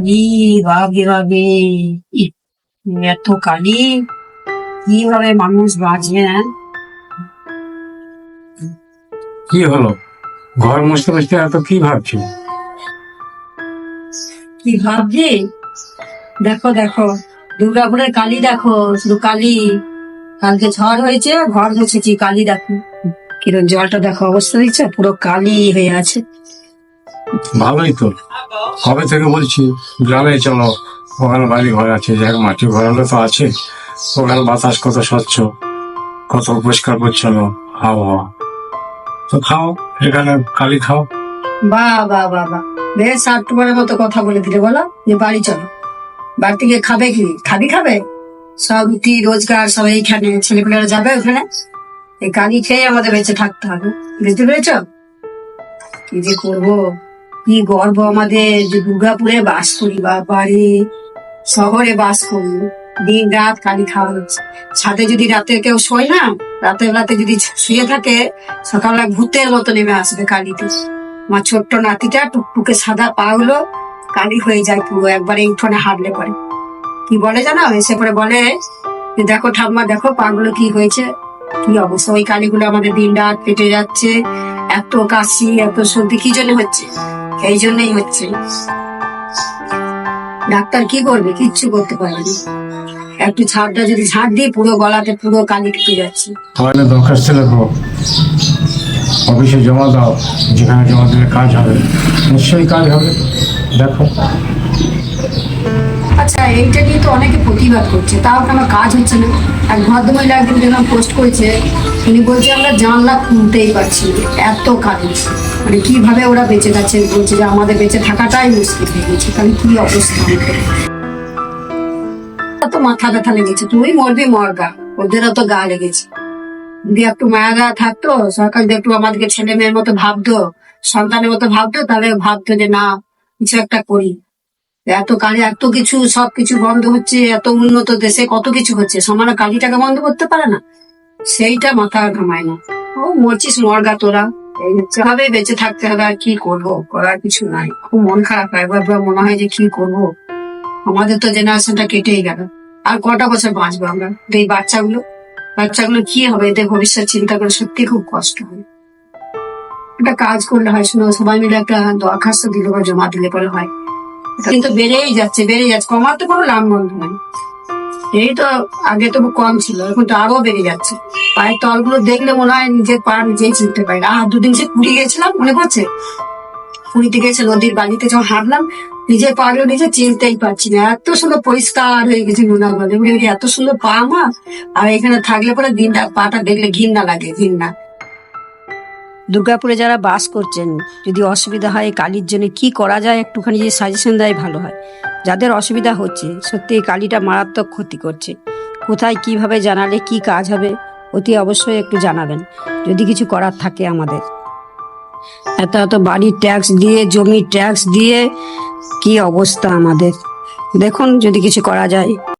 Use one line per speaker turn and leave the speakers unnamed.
কালি বাগে ইহ, এত কালি কীভাবে মানুষ বাঁচবে
কি হলো ঘর মুছতে মুছতে এত কি ভাবছি
কি ভাবছি দেখো দেখো দুর্গাপুরের কালি দেখো শুধু কালি কালকে ঝড় হয়েছে ঘর মুছেছি কালি দেখো কিরম জলটা দেখো অবস্থা দিচ্ছে পুরো কালি হয়ে আছে
ভালোই তো। কবে থেকে বলছি, গ্রামে চলো, ওখানে বাড়ি ঘর আছে যাক মাটি ঘর হলে তো আছে, ওখানে বাতাস কত স্বচ্ছ, কত পরিষ্কার পরিচ্ছন্ন আবহাওয়া। তো খাও, এখানে কালি খাও।
বা বা বা বা। বেশ আটটুবারের মতো কথা বলে দিলে, বলো, যে বাড়ি চলো। বাড়ি থেকে খাবে কি? খাবি খাবে? সব রুটি রোজগার সব এইখানে ছেলেপেলেরা যাবে ওখানে? এই কালি খেয়ে আমাদের বেঁচে থাকতে হবে। বুঝতে পেরেছ? কি যে করব? কি গর্ব আমাদের যে দুর্গাপুরে বাস করি বা বাড়ি, শহরে বাস করি। দিন রাত কালি খাওয়া হচ্ছে। ছাদে যদি রাতে কেউ শোয় না রাতে বেলাতে যদি শুয়ে থাকে, সকালবেলা ভূতের মতো নেমে আসবে কালিতে। আমার ছোট্ট নাতিটা টুকটুকে সাদা পা হলো, কালি হয়ে যায় পুরো, একবারে উঠোনে হাঁটলে পরে। কি বলে জানো? এসে পরে বলে দেখো ঠাম্মা, দেখো পা গুলো কি হয়েছে। কি অবস্থা? ওই কালিগুলো আমাদের দিন রাত পেটে যাচ্ছে। এত কাশি, এত সর্দি, কি জন্য হচ্ছে? এই জন্যই হচ্ছে। ডাক্তার কি করবে? কিচ্ছু করতে পারবে না একটু ছাড়টা যদি ছাড় দিই পুরো গলাতে পুরো কালি ঢুকে যাচ্ছে।
তাহলে দরখাস্ত লেখো অফিসে জমা দাও যেখানে জমা দিলে কাজ হবে। নিশ্চয়ই কাজ হবে। দেখো।
আচ্ছা এইটা নিয়ে তো অনেকে প্রতিবাদ করছে। তাও কেন কাজ হচ্ছে না। এক ভদ্রমহিলা একদিন দেখলাম পোস্ট করেছে। উনি বলছে আমরা জানলা খুলতেই পারছি এত কাজ মানে কীভাবে ওরা বেঁচে যাচ্ছে বলছে যে আমাদের বেঁচে থাকাটাই মুশকিল হয়ে গেছে। কারণ কি অবস্থা? তো মাথা ব্যথা লেগেছে। তুই মরবি মরগা। ওদেরও তো গা লেগেছে। যদি একটু মায়া গা থাকতো, সরকার যদি একটু আমাদেরকে ছেলে মেয়ের মতো ভাবতো, সন্তানের মতো ভাবতো, তাহলে ভাবতো যে না, কিছু একটা করি। এত কালি এত কিছু সবকিছু বন্ধ হচ্ছে, এত উন্নত দেশে কত কিছু হচ্ছে। সমানে কালিটাকে বন্ধ করতে পারে না। সেইটা মাথা ঘামায় না। ও মরছিস মরগা তোরা। বেঁচে থাকতে হবে আর কি করব? করার কিছু নাই। খুব মন খারাপ হয়। একবার মনে হয় যে কি করব? আমাদের তো জেনারেশনটা কেটেই গেল। আর কটা বছর বাঁচবো আমরা? তো এই বাচ্চাগুলো বাচ্চাগুলো কি হবে? এদের ভবিষ্যৎ চিন্তা করে সত্যি খুব কষ্ট হয়। একটা কাজ করলে হয়, শুনো, সবাই মিলে একটা দরখাস্ত দিলে বা জমা দিলে পরে হয়। কিন্তু বেড়েই যাচ্ছে বেড়ে যাচ্ছে। কমাতে কোনো লাভ বন্ধ নাই। এই তো আগে তো কম ছিল, এখন তো আরও বেড়ে যাচ্ছে। পায়ের তলগুলো দেখলে মনে হয় নিজের পা নিজেই চিনতে পারি না। আর দুদিন সে পুরী গেছিলাম, মনে পড়ছে? পুরীতে গেছে নদীর বাড়িতে যখন হাঁটলাম, নিজের পা গুলো নিজে চিনতেই পারছি না। এত সুন্দর পরিষ্কার হয়ে গেছে নোনা বলে এত সুন্দর পা আমার আর এখানে থাকলে পরে দিনটা, পাটা দেখলে ঘিন্না লাগে, ঘৃণা। দুর্গাপুরে যারা বাস করছেন, যদি অসুবিধা হয় কালির জন্য কি করা যায় একটুখানি যদি সাজেশন দেয় ভালো হয়। যাদের অসুবিধা হচ্ছে, সত্যি এই কালিটা মারাত্মক ক্ষতি করছে। কোথায় কীভাবে জানালে কি কাজ হবে, অতি অবশ্যই একটু জানাবেন। যদি কিছু করার থাকে আমাদের। এত এত বাড়ির ট্যাক্স দিয়ে, জমির ট্যাক্স দিয়ে, কি অবস্থা আমাদের। দেখুন যদি কিছু করা যায়।